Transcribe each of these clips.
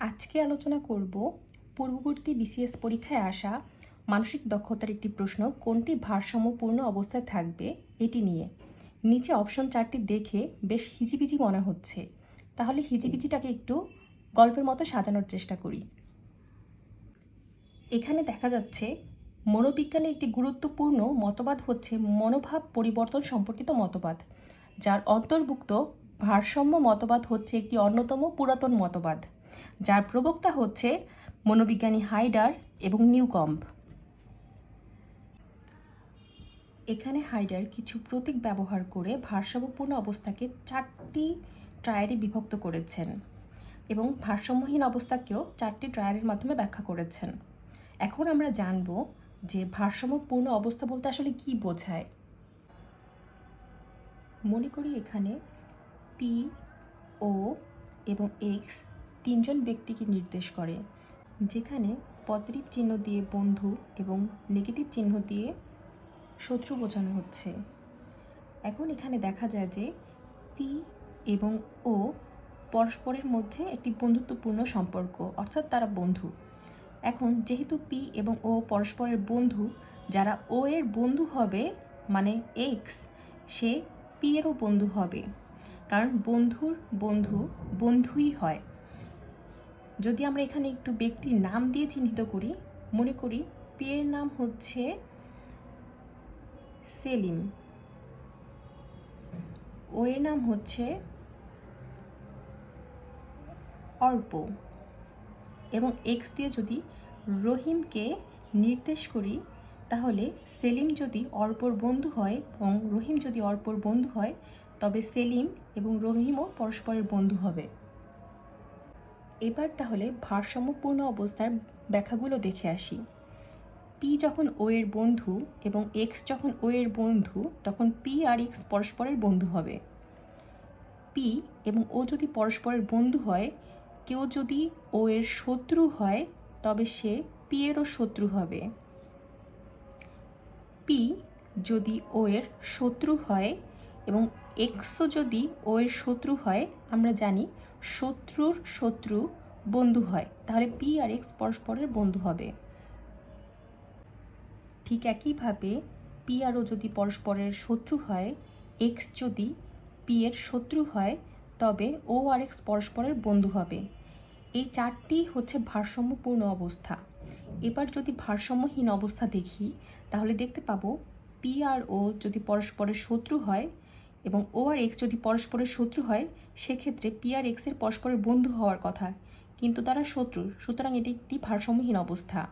আজকে আলোচনা করব পূর্ববর্তী বিসিএস পরীক্ষায় আসা মানসিক দক্ষতার একটি প্রশ্ন, কোনটি ভারসাম্যপূর্ণ অবস্থায় থাকবে এটি নিয়ে। নিচে অপশন চারটি দেখে বেশ হিজিবিজি মনে হচ্ছে। তাহলে হিজিবিজিটাকে একটু গল্পের মতো সাজানোর চেষ্টা করি। এখানে দেখা যাচ্ছে মনোবিজ্ঞানের একটি গুরুত্বপূর্ণ মতবাদ হচ্ছে মনোভাব পরিবর্তন সম্পর্কিত মতবাদ, যার অন্তর্ভুক্ত ভারসাম্য মতবাদ হচ্ছে একটি অন্যতম পুরাতন মতবাদ, যার প্রবক্তা হচ্ছে মনোবিজ্ঞানী হাইডার এবং নিউকম্প। এখানে হাইডার কিছু প্রতীক ব্যবহার করে ভারসাম্যপূর্ণ অবস্থাকে চারটি ট্রায়ারে বিভক্ত করেছেন এবং ভারসাম্যহীন অবস্থাকেও চারটি ট্রায়ারের মাধ্যমে ব্যাখ্যা করেছেন। এখন আমরা জানব যে ভারসাম্যপূর্ণ অবস্থা বলতে আসলে কি বোঝায়। মনে করি এখানে পি ও এবং এক্স তিনজন ব্যক্তিকে নির্দেশ করে, যেখানে পজিটিভ চিহ্ন দিয়ে বন্ধু এবং নেগেটিভ চিহ্ন দিয়ে শত্রু বোঝানো হচ্ছে। এখন এখানে দেখা যায় যে পি এবং ও পরস্পরের মধ্যে একটি বন্ধুত্বপূর্ণ সম্পর্ক, অর্থাৎ তারা বন্ধু। এখন যেহেতু পি এবং ও পরস্পরের বন্ধু, যারা ও এর বন্ধু হবে মানে এক্স সে পি এরও বন্ধু হবে। কারণ বন্ধুর বন্ধু বন্ধুই হয়। যদি আমরা এখানে একটু ব্যক্তির নাম দিয়ে চিহ্নিত করি, মনে করি পিয়ের নাম হচ্ছে সেলিম। ও এর নাম হচ্ছে অর্প। এবং এক্স দিয়ে যদি রহিমকে নির্দেশ করি, তাহলে সেলিম যদি অর্পর বন্ধু হয় এবং রহিম যদি অর্পর বন্ধু হয় তবে সেলিম এবং রহিমও পরস্পরের বন্ধু হবে। এবার তাহলে ভারসাম্যপূর্ণ অবস্থার ব্যাখ্যাগুলো দেখে আসি। পি যখন ও এর বন্ধু এবং এক্স যখন ও এর বন্ধু, তখন পি আর এক্স পরস্পরের বন্ধু হবে। পি এবং ও যদি পরস্পরের বন্ধু হয়, কেউ যদি ও এর শত্রু হয়, তবে সে পি এরও শত্রু হবে। পি যদি ও এর শত্রু হয় এবং এক্সও যদি ও এর শত্রু হয়, আমরা জানি শত্রুর শত্রু বন্ধু হয়। তাহলে পি আর এক্স পরস্পরের বন্ধু হবে। ঠিক একইভাবে পি আর ও যদি পরস্পরের শত্রু হয় এক্স যদি পি এর শত্রু হয়, তবে ও আর এক্স পরস্পরের বন্ধু হবে। এই চারটি হচ্ছে ভারসাম্যপূর্ণ অবস্থা। এবার যদি ভারসাম্যহীন অবস্থা দেখি, তাহলে দেখতে পাবো পি আর ও যদি পরস্পরের শত্রু হয় এবং ও আর এক্স যদি পরস্পরের শত্রু হয়, সেক্ষেত্রে পি আর এক্সের পরস্পরের বন্ধু হওয়ার কথা। কিন্তু তারা শত্রু, সুতরাং এটি একটি ভারসাম্যহীন অবস্থা।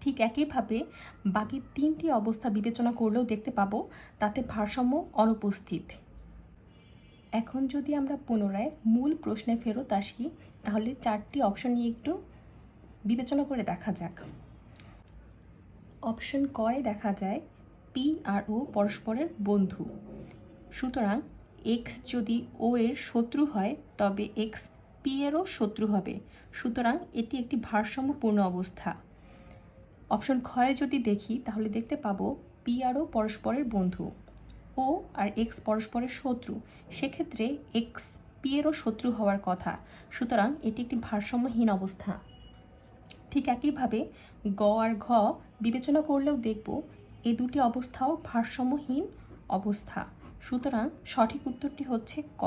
ঠিক একইভাবে বাকি তিনটি অবস্থা বিবেচনা করলেও দেখতে পাবো, তাতে ভারসাম্য অনুপস্থিত। এখন যদি আমরা পুনরায় মূল প্রশ্নে ফেরত আসি, তাহলে চারটি অপশন নিয়ে একটু বিবেচনা করে দেখা যাক। অপশন কয় দেখা যায় পি আর ও পরস্পরের বন্ধু। সুতরাং এক্স যদি ও এর শত্রু হয়, তবে এক্স পি এরও শত্রু হবে। সুতরাং এটি একটি ভারসাম্যপূর্ণ অবস্থা। অপশন ক্ষয়ে যদি দেখি, তাহলে দেখতে পাবো পি আরও পরস্পরের বন্ধু। ও আর এক্স পরস্পরের শত্রু। সেক্ষেত্রে এক্স পি এরও শত্রু হওয়ার কথা। সুতরাং এটি একটি ভারসাম্যহীন অবস্থা। ঠিক একইভাবে গ আর ঘ বিবেচনা করলেও দেখব এই দুটি অবস্থাও ভারসাম্যহীন অবস্থা। সুতরাং সঠিক উত্তরটি হচ্ছে ক।